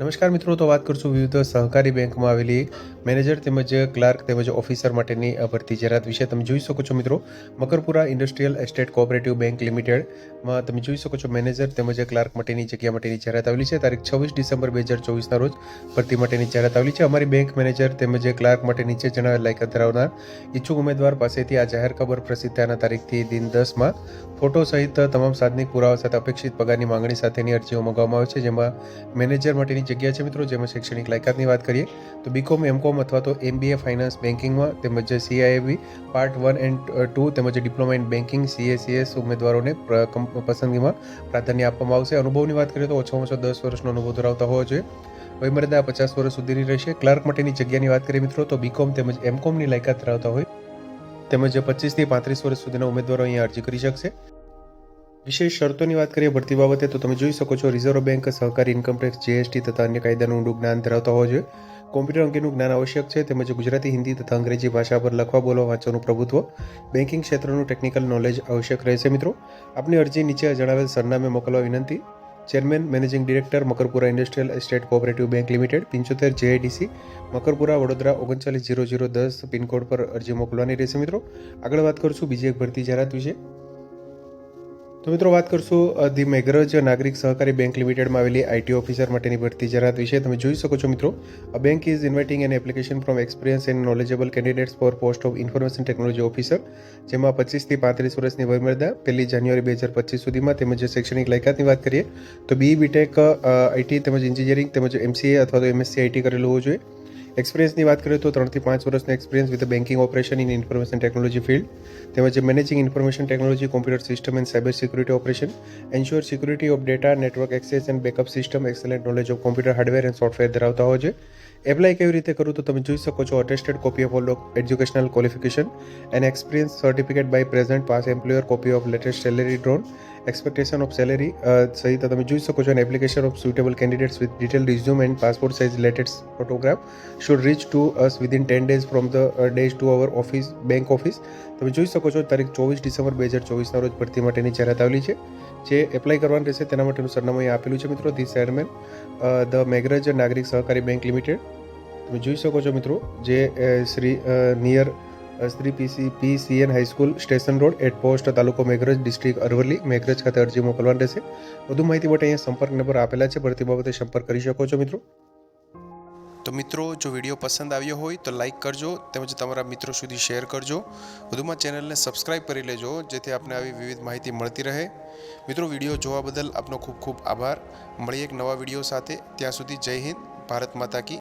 નમસ્કાર મિત્રો તો વાત કરશું વિવિધ સહકારી બેંકમાં આવેલી મેનેજર તેમજ ક્લાર્ક તેમજ ઓફિસર માટેની ભરતી જાહેરાત વિશે તમે જોઈ શકો છો મિત્રો. Makarpura industrial estate cooperative bank લિમિટેડમાં તમે જોઈ શકો છો મેનેજર તેમજ ક્લાર્ક માટેની જગ્યા માટેની જાહેરાત આવેલી છે. તારીખ છવ્વીસ ડિસેમ્બર બે હજાર ચોવીસના રોજ ભરતી માટેની જાહેરાત આવેલી છે. અમારી બેંક મેનેજર તેમજ ક્લાર્ક માટે નીચે જણાવેલ લાયકાત ધરાવનાર ઈચ્છુક ઉમેદવાર પાસેથી આ જાહેર ખબર પ્રસિદ્ધાના તારીખથી દિન દસમાં ફોટો સહિત તમામ સાધનિક પુરાવા સાથે અપેક્ષિત પગારની માંગણી સાથેની અરજીઓ મંગાવવામાં આવે છે. જેમાં મેનેજર માટેની જગ્યા છે મિત્રો. જેમાં શૈક્ષણિક લાયકાતની વાત કરીએ તો બીકોમ એમકોમ અથવા તો એમબીએ ફાઇનાન્સ બેન્કિંગમાં તેમજ CIAB part one and two તેમજ ડિપ્લોમા ઇન બેન્કિંગ સીએસીએસ ઉમેદવારોને પસંદગીમાં પ્રાધાન્ય આપવામાં આવશે. અનુભવની વાત કરીએ તો ઓછામાં ઓછો દસ વર્ષનો અનુભવ ધરાવતા હોવો જોઈએ. વયમર્યાદા પચાસ વર્ષ સુધીની રહેશે. ક્લાર્ક માટેની જગ્યાની વાત કરીએ મિત્રો તો બીકોમ તેમજ એમકોમની લાયકાત ધરાવતા હોય. તેમજ પચીસથી પાંત્રીસ વર્ષ સુધીના ઉમેદવારો અહીંયા અરજી કરી શકશે. વિશેષ શરતોની વાત કરીએ ભરતી બાબતે તો તમે જોઈ શકો છો રિઝર્વ બેંક સહકારી ઇન્કમટેક્સ જીએસટી તથા અન્ય કાયદાનું ઊંડું જ્ઞાન ધરાવતા હોવો જોઈએ. કોમ્પ્યુટર અંગેનું જ્ઞાન આવશ્યક છે તેમજ ગુજરાતી, હિન્દી તથા અંગ્રેજી ભાષા પર લખવા, બોલવા, વાંચવાનું પ્રભુત્વ બેન્કિંગ ક્ષેત્રનું ટેકનિકલ નોલેજ આવશ્યક રહેશે મિત્રો. આપની અરજી નીચે જણાવેલ સરનામે મોકલવા વિનંતી. Chairman managing director Makarpura industrial estate cooperative bank limited પંચોતેર જેઆઈડીસી મકરપુરા વડોદરા, ઓગણચાલીસ જીરો જીરો દસ, પિનકોડ પર અરજી મોકલવાની રહેશે મિત્રો. આગળ વાત કરશું બીજી એક ભરતી જાહેરાત વિશે. તો મિત્રો વાત કરશું ધી મેઘરજ નાગરિક સહકારી બેંક લિમિટેડમાં આવેલી આઈટી ઓફિસર માટેની ભરતી જાહેરાત વિશે તમે જોઈ શકો છો મિત્રો. A, bank is inviting an application from experience and knowledgeable candidates for post of information technology officer જેમાં પચીસથી પાંત્રીસ વર્ષની વયમર્યાદા, પહેલી જાન્યુઆરી બે હજાર પચીસ સુધીમાં તેમજ શૈક્ષણિક લાયકાતની વાત કરીએ, તો બી બીટેક આઈટી તેમજ એન્જિનિયરિંગ તેમજ એમસીએ અથવા તો એમએસસી આઈટી કરેલું હોવું જોઈએ. એક્સપિરિયન્સની વાત કરીએ તો ત્રણથી પાંચ વર્ષનો experience with banking operation in information technology field તેમજ managing information technology computer system and cyber security operation ensure security of data network access and backup system excellent knowledge of computer hardware and software ધરાવતા હોય છે. Apply કેવી રીતે કરું તો તમે જોઈ શકો છો attested copy of all educational qualification and experience certificate by present past employer copy of latest salary drawn expectation of salary સહિત તમે જોઈ શકો છો an application of suitable candidates with detail resume and passport size latest photograph should reach to us within ten days from the days to our office bank office તમે જોઈ શકો છો તારીખ ચોવીસ ડિસેમ્બર બે હજાર ચોવીસના રોજ ભરતી માટેની જાહેરાત આવેલી છે, જે એપ્લાય કરવાનું રહેશે તેના માટેનું સરનામું અહીં આપેલું છે મિત્રો. ધી ચેરમેન ધ મેઘરજ નાગરિક સહકારી બેંક લિમિટેડ. તમે જોઈ શકો છો મિત્રો, જે Shri near Shri PC PCN high school station road at post તાલુકો મેઘરજ ડિસ્ટ્રિક્ટ અરવલ્લી, મેઘરજ ખાતે અરજી મોકલવાની રહેશે. વધુ માહિતી માટે અહીંયા સંપર્ક નંબર આપેલા છે. ભરતી બાબતે સંપર્ક કરી શકો છો મિત્રો. તો મિત્રો, જો વીડિયો પસંદ આવ્યો હોય તો લાઈક કરજો, તેમજ તમારા મિત્રો સુધી શેર કરજો. વધુમાં ચેનલને સબસ્ક્રાઇબ કરી લેજો, જેથી આપને આવી વિવિધ માહિતી મળતી રહે. મિત્રો, વીડિયો જોવા બદલ આપનો ખૂબ ખૂબ આભાર. મળીએ એક નવા વીડિયો સાથે. ત્યાં સુધી જય હિન્દ, ભારત માતા કી.